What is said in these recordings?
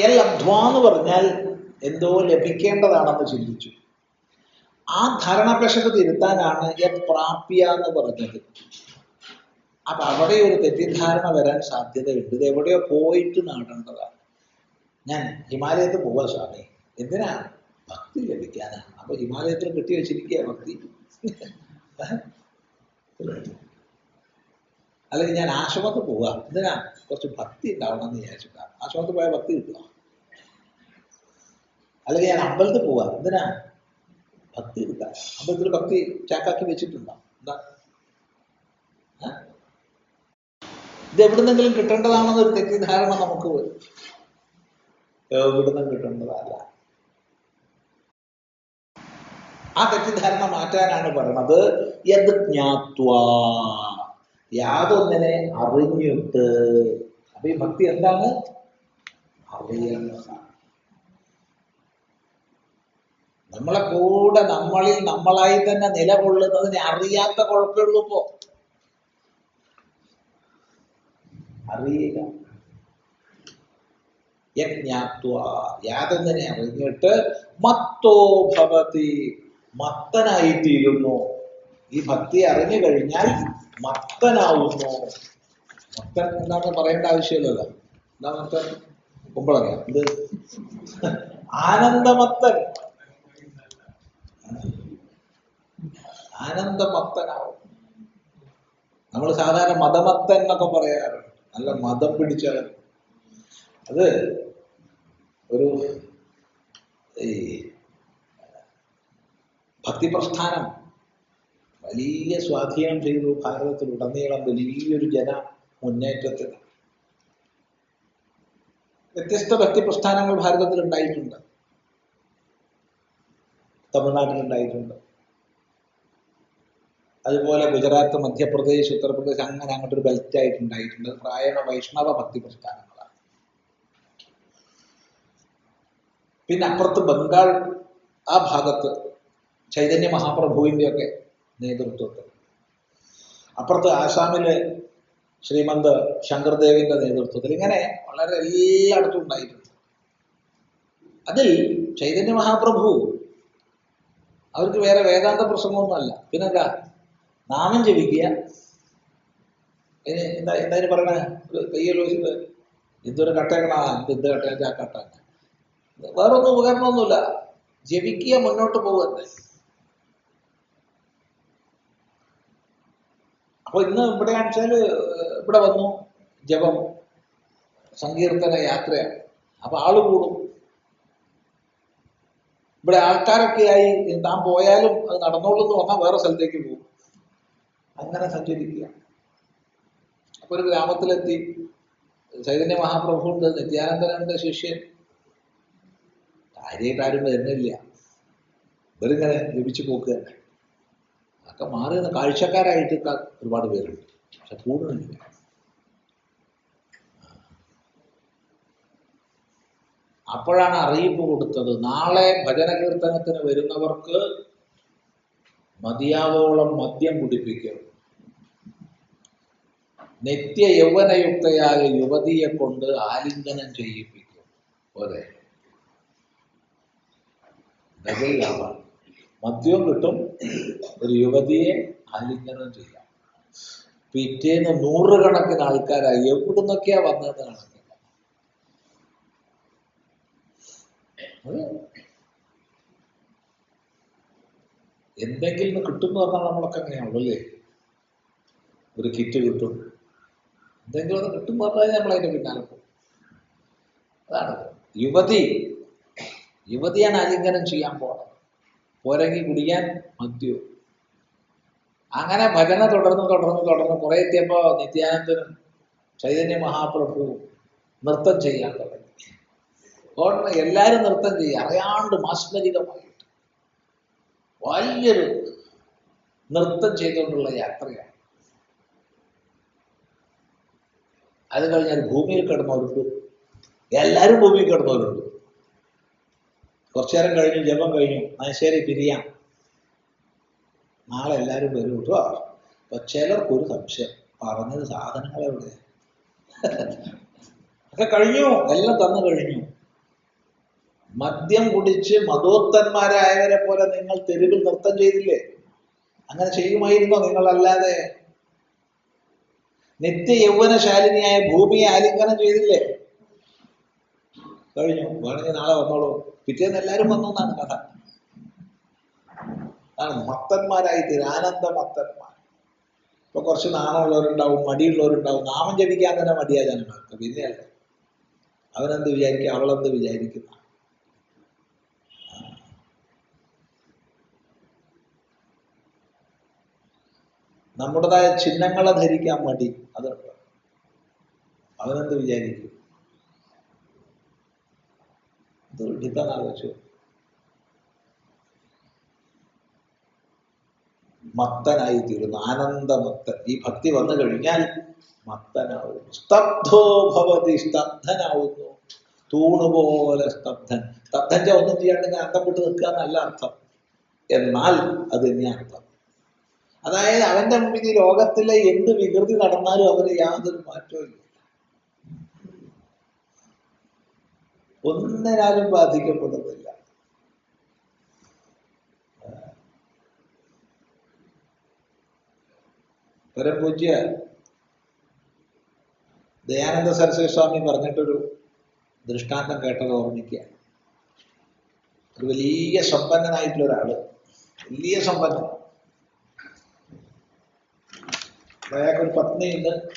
L അധ്വ എന്ന് പറഞ്ഞാൽ എന്തോ ലഭിക്കേണ്ടതാണെന്ന് ചിന്തിച്ചു. ആ ധാരണാപേക്ഷത തിരുത്താനാണ് യത് പ്രാപ്യ എന്ന് പറഞ്ഞത്. അപ്പൊ അവിടെ ഒരു തെറ്റിദ്ധാരണ വരാൻ സാധ്യതയുണ്ട്. ഇത് എവിടെയോ പോയിട്ട് നാടേണ്ടതാണ്. ഞാൻ ഹിമാലയത്തിൽ പോവാ സ്വാമി. എന്തിനാണ് ഭക്തി ലഭിക്കാനാണ് അപ്പൊ ഹിമാലയത്തിൽ കെട്ടി വെച്ചിരിക്കുക ഭക്തി. അല്ലെങ്കിൽ ഞാൻ ആശ്രമത്തിൽ പോവാ. എന്തിനാ? കുറച്ച് ഭക്തി ഉണ്ടാവണം എന്ന് ആ ആശ്രമത്തിൽ പോയാൽ ഭക്തി കിട്ടുക അല്ലെങ്കിൽ ഞാൻ അമ്പലത്തിൽ പോവാ എന്തിനാ? ഭക്തി കിട്ടാൻ അമ്പലത്തിൽ ഭക്തി ചാക്കാക്കി വെച്ചിട്ടുണ്ടോ? എന്താ? ഇത് എവിടുന്നെങ്കിലും കിട്ടേണ്ടതാണെന്നൊരു തെറ്റിദ്ധാരണ നമുക്ക് വരും. എവിടുന്നും കിട്ടേണ്ടതല്ല. ആ തെറ്റിദ്ധാരണ മാറ്റാനാണ് പറയുന്നത് യത് ജ്ഞാത്വാ. യാതൊന്നിനെ അറിഞ്ഞിട്ട് അപ്പൊ ഈ ഭക്തി എന്താണ്? അറിയുന്നതാണ് നമ്മളെ കൂടെ നമ്മളിൽ നമ്മളായി തന്നെ നിലകൊള്ളുന്നതിനെ അറിയാത്ത കുഴപ്പമുള്ളൂ ഇപ്പോ. അറിയുക. യജ്ഞാത്വ. യാതൊന്നിനെ അറിഞ്ഞിട്ട് മത്തോ ഭവതി മത്തനായിത്തീരുന്നു. ഈ ഭക്തി അറിഞ്ഞു കഴിഞ്ഞാൽ മത്തനാവുന്നു. മത്തൻ എന്താണെന്ന് പറയേണ്ട ആവശ്യമില്ലല്ലോ. എന്താ മത്തൻ കുമ്പളങ്ങ. ഇത് ആനന്ദമത്തൻ. ആനന്ദമത്തനാവും. നമ്മൾ സാധാരണ മതമത്തൻ എന്നൊക്കെ പറയാറുണ്ട്. നല്ല മതം പിടിച്ച അത് ഒരു ഈ ഭക്തിപ്രസ്ഥാനം. വലിയ സ്വാധീനം ചെയ്തു ഭാരതത്തിലുടനീളം വലിയൊരു ജന മുന്നേറ്റത്തിന് വ്യത്യസ്ത ഭക്തിപ്രസ്ഥാനങ്ങൾ ഭാരതത്തിൽ ഉണ്ടായിട്ടുണ്ട് തമിഴ്നാട്ടിൽ ഉണ്ടായിട്ടുണ്ട് അതുപോലെ ഗുജറാത്ത് മധ്യപ്രദേശ് ഉത്തർപ്രദേശ് അങ്ങനെ അങ്ങോട്ടൊരു ബെൽറ്റ് ആയിട്ട് ഉണ്ടായിട്ടുണ്ട് പ്രായണ വൈഷ്ണവ ഭക്തി പ്രസ്ഥാനങ്ങളാണ് പിന്നെ അപ്പുറത്ത് ബംഗാൾ ആ ഭാഗത്ത് ചൈതന്യ മഹാപ്രഭുവിന്റെ ഒക്കെ നേതൃത്വത്തിൽ. അപ്പുറത്ത് ആസാമിലെ ശ്രീമന്ത് ശങ്കർദേവിന്റെ നേതൃത്വത്തിൽ. ഇങ്ങനെ വളരെ എല്ലായിടത്തും ഉണ്ടായിട്ടുണ്ട്. അതിൽ ചൈതന്യ മഹാപ്രഭു അവർക്ക് വേറെ വേദാന്ത പ്രസംഗമൊന്നുമല്ല. പിന്നെന്താ? നാമം ജപിക്കുക. എന്താ എന്തായാലും പറയണേ? കയ്യലോചിച്ച് ഇതൊരു കട്ടേക്കണ ഇത് കട്ടേച്ച കട്ട വേറൊന്നും ഉപകരണമൊന്നുമില്ല. ജപിക്കുക മുന്നോട്ട് പോകട്ടെ അപ്പൊ ഇന്ന് ഇവിടെ ആണെച്ചാൽ ഇവിടെ വന്നു. ജപം സങ്കീർത്തന യാത്രയാണ്. അപ്പൊ ആൾ കൂടും. ഇവിടെ ആൾക്കാരൊക്കെ ആയി താൻ പോയാലും അത് നടന്നോളൂ എന്ന് പറഞ്ഞാൽ വേറെ സ്ഥലത്തേക്ക് പോകും. അങ്ങനെ സഞ്ചരിക്കുക. അപ്പൊ ഒരു ഗ്രാമത്തിലെത്തി. ചൈതന്യ മഹാപ്രഭുണ്ട് നിത്യാനന്ദനുണ്ട് ശിഷ്യൻ. കാര്യമായിട്ട് ആരും വരുന്നില്ല. ഇവരിങ്ങനെ ലഭിച്ചു പോക്കുക അതൊക്കെ മാറി നിന്ന് കാഴ്ചക്കാരായിട്ട് ഒരുപാട് പേരുണ്ട്. പക്ഷെ കൂടുതലില്ല. അപ്പോഴാണ് അറിയിപ്പ് കൊടുത്തത് നാളെ ഭജന കീർത്തനത്തിന് വരുന്നവർക്ക് മതിയാവോളം മദ്യം കുടിപ്പിക്കും. നിത്യ യൗവനയുക്തയായ യുവതിയെ കൊണ്ട് ആലിംഗനം ചെയ്യിപ്പിക്കും. പോലെ ഡബിൾ ലാഭം മദ്യവും കിട്ടും. ഒരു യുവതിയെ ആലിംഗനം ചെയ്യാം. പിറ്റേന്ന് നൂറുകണക്കിന് ആൾക്കാരായി. എവിടുന്നൊക്കെയാ വന്നതെന്ന് കണക്കില്ല എന്തെങ്കിലും കിട്ടും എന്ന് പറഞ്ഞാൽ നമ്മളൊക്കെ അങ്ങനെയാണല്ലോ അല്ലേ? ഒരു കിറ്റ് കിട്ടും. എന്തെങ്കിലും ഒന്ന് കിട്ടും പറഞ്ഞാൽ നമ്മൾ അതിന്റെ പിന്നാലെ പോകും. അതാണ്. യുവതി യുവതിയാണ് ആലിംഗനം ചെയ്യാൻ പോണത്. പോരെങ്കിൽ കുടിക്കാൻ മദ്യവും അങ്ങനെ ഭജന തുടർന്ന് തുടർന്ന് തുടർന്ന് കുറെ എത്തിയപ്പോ നിത്യാനന്ദനും ചൈതന്യ മഹാപ്രഭു നൃത്തം ചെയ്യാൻ തുടങ്ങി. ഉടനെ എല്ലാരും നൃത്തം ചെയ്യുക. അറിയാണ്ട് മാസ്മരികമായിട്ട്. വലിയൊരു നൃത്തം ചെയ്തുകൊണ്ടുള്ള യാത്രയാണ്. അത് കഴിഞ്ഞാൽ ഭൂമിയിൽ കിടന്നവരുണ്ട്. എല്ലാവരും ഭൂമിയിൽ കിടന്നവരുണ്ട്. കുറച്ചു നേരം കഴിഞ്ഞു ജപം കഴിഞ്ഞു. മനുഷ്യരെ പിരിയാം. നാളെ എല്ലാവരും വരും കേട്ടോ അപ്പൊ ചിലർക്കൊരു സംശയം. പറഞ്ഞത് സാധനങ്ങൾ എവിടെ ഒക്കെ കഴിഞ്ഞു. എല്ലാം തന്നു കഴിഞ്ഞു. മദ്യം കുടിച്ച് മതോത്തന്മാരായവരെ പോലെ നിങ്ങൾ തെരുവിൽ നൃത്തം ചെയ്തില്ലേ? അങ്ങനെ ചെയ്യുമായിരുന്നോ നിങ്ങളല്ലാതെ? നിത്യ യൗവനശാലിനിയായ ഭൂമിയെ ആലിംഗനം ചെയ്തില്ലേ? കഴിഞ്ഞു. വേണമെങ്കിൽ നാളെ വന്നോളൂ. പിറ്റേന്ന് എല്ലാവരും വന്നു എന്നാണ് കഥ. ആണ് മത്തന്മാരായി തീരും ആനന്ദ ഇപ്പൊ കുറച്ച് നാണമുള്ളവരുണ്ടാവും മടിയുള്ളവരുണ്ടാവും. നാമം ജപിക്കാൻ തന്നെ മടിയാ ജനങ്ങൾക്ക് പിന്നെയല്ല അവനെന്ത് വിചാരിക്കുക അവളെന്ത് വിചാരിക്കുന്ന നമ്മുടേതായ ചിഹ്നങ്ങളെ ധരിക്കാൻ മടി. അതുണ്ട്. അവനെന്ത് വിചാരിക്കും? വിഡിത്താന്ന് ആലോചിച്ചു മത്തനായി തീരുന്നു. ആനന്ദമത്തൻ. ഈ ഭക്തി വന്നു കഴിഞ്ഞാൽ മത്തനാവുന്നു. സ്തബ്ധോ ഭവതി സ്തബ്ധനാവുന്നു. തൂണുപോലെ സ്തബ്ധൻ. സ്തബ്ധന്റെ ഒന്നും ചെയ്യാണ്ട് അന്തം വിട്ട് നിൽക്കുക എന്നല്ല അർത്ഥം. എന്നാൽ അത് തന്നെ അർത്ഥം. അതായത് അവന്റെ മുമ്പിൽ ലോകത്തിലെ എന്ത് വികൃതി നടന്നാലും അവന് യാതൊരു മാറ്റവും ഇല്ല. ഒന്നിനാലും ബാധിക്കപ്പെടുന്നില്ല. പരംപൂജ്യ ദയാനന്ദ സരസ്വതി സ്വാമി പറഞ്ഞിട്ടൊരു ദൃഷ്ടാന്തം കേട്ടത് ഓർമ്മിക്കുക. ഒരു വലിയ സമ്പന്നനായിട്ടുള്ള ഒരാൾ. വലിയ സമ്പന്നൻ. അയാൾക്കൊരു പത്നിയുണ്ട്.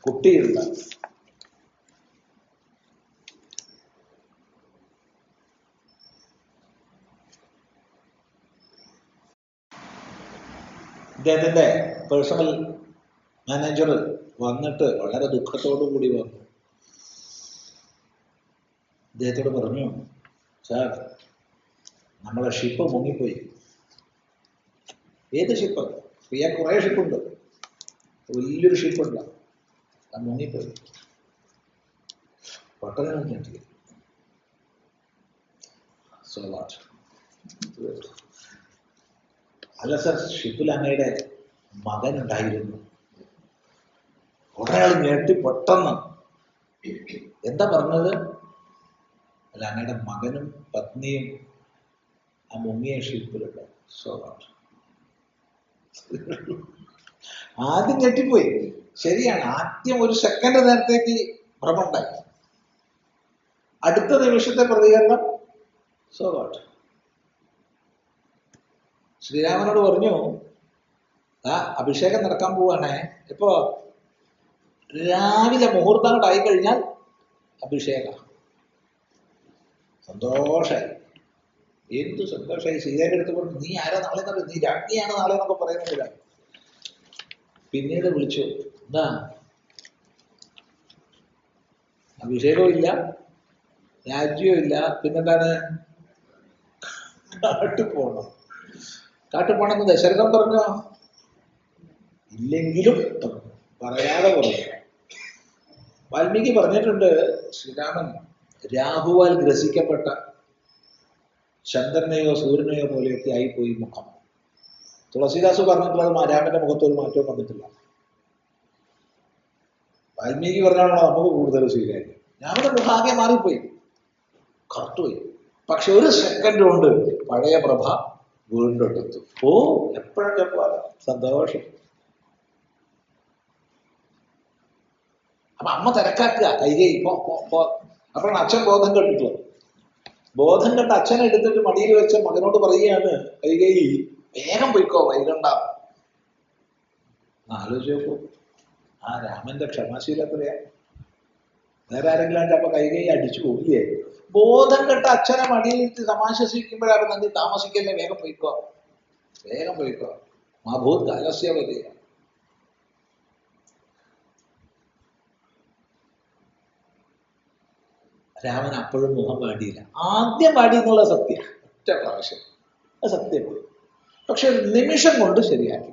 കുട്ടിയുണ്ട്. ഇദ്ദേഹത്തിന്റെ പേഴ്സണൽ മാനേജർ വന്നിട്ട് വളരെ ദുഃഖത്തോടു കൂടി വന്നു. ഇദ്ദേഹത്തോട് പറഞ്ഞു സാർ നമ്മളെ ഷിപ്പ് മുങ്ങിപ്പോയി. ഏത് ഷിപ്പ് പ്രിയ കുറേ ഷിപ്പുണ്ട് വലിയൊരു ഷിപ്പുണ്ട് അത് മുങ്ങിപ്പോയി. ഞെട്ടി സോ വാട്ട് അല്ല സർ ഷിപ്പിൽ അങ്ങയുടെ മകൻ ഉണ്ടായിരുന്നു. ഒരാൾ ഞെട്ടി പെട്ടെന്ന് എന്താ പറഞ്ഞത്? അല്ല അങ്ങയുടെ മകനും പത്നിയും ആ മുങ്ങിയ ഷിപ്പിലുണ്ട് സോ വാട്ട് ആദ്യം ഞെട്ടിപ്പോയി. ശരിയാണ് ആദ്യം ഒരു സെക്കൻഡ് നേരത്തേക്ക് ഭ്രമുണ്ടായി അടുത്ത നിമിഷത്തെ പ്രതികരണം സോ വാട്ട് ശ്രീരാമനോട് പറഞ്ഞു ആ അഭിഷേകം നടക്കാൻ പോവാണേ. ഇപ്പോ രാവിലെ മുഹൂർത്തം അങ്ങോട്ട് ആയി കഴിഞ്ഞാൽ അഭിഷേകം. സന്തോഷായി. എന്ത് സന്തോഷമായി സീതയുടെ അടുത്ത് പറഞ്ഞു നീ ആരാ നാളെ എന്നറിയോ നീ രാജ്ഞിയാണ് നാളെ എന്നൊക്കെ പറയുന്നില്ല പിന്നീട് വിളിച്ചു എന്താ? അഭിഷേകവും ഇല്ല രാജ്യവും ഇല്ല. പിന്നെന്താണ്? കാട്ടു കാട്ടു പോണെന്ന് ദശരഥൻ പറഞ്ഞോ? ഇല്ലെങ്കിലും പറയാതെ പറഞ്ഞു വാൽമീകി പറഞ്ഞിട്ടുണ്ട് ശ്രീരാമൻ രാഹുവാൽ ഗ്രസിക്കപ്പെട്ട ചന്ദ്രനെയോ സൂര്യനെയോ പോലെയൊക്കെ ആയിപ്പോയി മുഖം. തുളസീദാസ് പറഞ്ഞിട്ടുള്ളത് രാമന്റെ മുഖത്ത് ഒരു മാറ്റവും വന്നിട്ടില്ല. വാൽമീകി പറഞ്ഞാണോ നമുക്ക് കൂടുതൽ സ്വീകാര്യം. രാമന്റെ മുഖം ആകെ മാറിപ്പോയി. കറുത്തുപോയി. പക്ഷെ ഒരു സെക്കൻഡ് കൊണ്ട് പഴയ പ്രഭ വീണ്ടെടുത്തു ഓ എപ്പോഴൊക്കെ പോലെ സന്തോഷം. അപ്പൊ അമ്മ തിരക്കാക്കുക. കൈകൈ പോ അപ്പോഴാണ് അച്ഛൻ ബോധം കണ്ടിട്ടു ബോധം കണ്ട അച്ഛനെ എടുത്തിട്ട് മടിയിൽ വെച്ച മകനോട് പറയുകയാണ് കൈകൈ വേഗം പോയിക്കോ വൈകണ്ട. ആലോചിച്ച് നോക്കൂ. ആ രാമന്റെ ക്ഷമാശീലം എത്രയാ? വേറെ ആരെങ്കിലും ആണ്ട് അപ്പൊ കൈകൈ അടിച്ചു പോകില്ലേ ബോധം കെട്ട അച്ഛനെ മടിയിൽ സമാശ്വസിക്കുമ്പോഴാണ് നന്ദി താമസിക്കല്ലേ? വേഗം പോയിക്കോ. വേഗം പോയിക്കോ. മാഭൂത് കാലസ്യ രാമൻ അപ്പോഴും മുഖം പാടിയില്ല ആദ്യം പാടി എന്നുള്ള സത്യ. ഒറ്റ പ്രാവശ്യം. അത് സത്യമാണ് പക്ഷെ നിമിഷം കൊണ്ട് ശരിയാക്കി.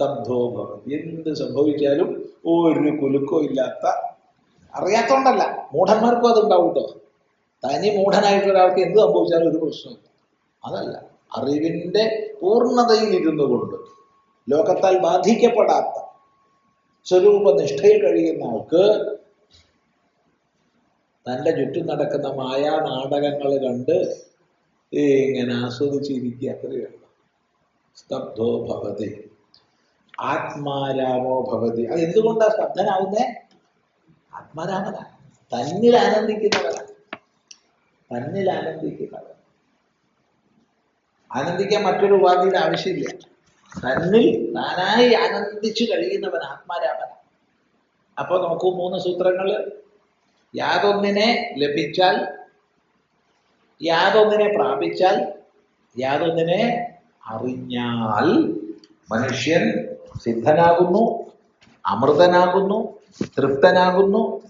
സ്തബ്ധോഭവം എന്ത് സംഭവിച്ചാലും ഒരു കുലുക്കോ ഇല്ലാത്ത അറിയാത്തോണ്ടല്ല മൂഢന്മാർക്കും അതുണ്ടാവും കേട്ടോ തനി മൂഢനായിട്ടുള്ള ഒരാൾക്ക് എന്ത് സംഭവിച്ചാലും ഒരു പ്രശ്നമില്ല അതല്ല അറിവിന്റെ പൂർണതയിൽ ഇരുന്നു കൊണ്ട് ലോകത്താൽ ബാധിക്കപ്പെടാത്ത സ്വരൂപനിഷ്ഠയിൽ കഴിയുന്ന ആൾക്ക് തന്റെ ചുറ്റും നടക്കുന്ന മായാ നാടകങ്ങൾ കണ്ട് ഇങ്ങനെ ആസ്വദിച്ചിരിക്കുക അത്രയുള്ള സ്തബ്ധോ ഭവതി. ആത്മാരാമോ ഭവതി? അത് എന്തുകൊണ്ടാ ശബ്ദനാവുന്നേ? ആത്മാരാമന. തന്നിൽ ആനന്ദിക്കുന്നവനാ. തന്നിൽ ആനന്ദിക്കുന്നവൻ. ആനന്ദിക്കാൻ മറ്റൊരു ഉപാധിയുടെ ആവശ്യമില്ല. തന്നിൽ താനായി ആനന്ദിച്ചു കഴിയുന്നവൻ ആത്മാരാമന. അപ്പൊ നോക്കൂ മൂന്ന് സൂത്രങ്ങൾ യാതൊന്നിനെ ലഭിച്ചാൽ യാതൊന്നിനെ പ്രാപിച്ചാൽ യാതൊന്നിനെ അറിഞ്ഞാൽ മനുഷ്യൻ സിദ്ധനാകുന്നു അമൃതനാകുന്നു തൃപ്തനാകുന്നു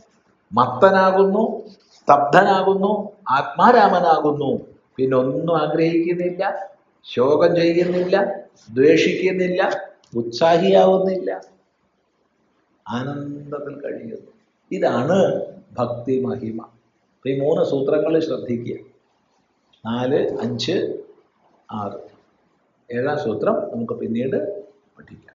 മത്തനാകുന്നു സ്തബ്ധനാകുന്നു ആത്മാരാമനാകുന്നു. പിന്നെ ഒന്നും ആഗ്രഹിക്കുന്നില്ല ശോകം ചെയ്യുന്നില്ല ദ്വേഷിക്കുന്നില്ല ഉത്സാഹിയാവുന്നില്ല. ആനന്ദത്തിൽ കഴിയുന്നു. ഇതാണ് ഭക്തി മഹിമ. ഈ മൂന്ന് സൂത്രങ്ങൾ ശ്രദ്ധിക്കുക. നാല് അഞ്ച് ആറ്. ഏഴാം സൂത്രം നമുക്ക് പിന്നീട് പഠിക്കാം.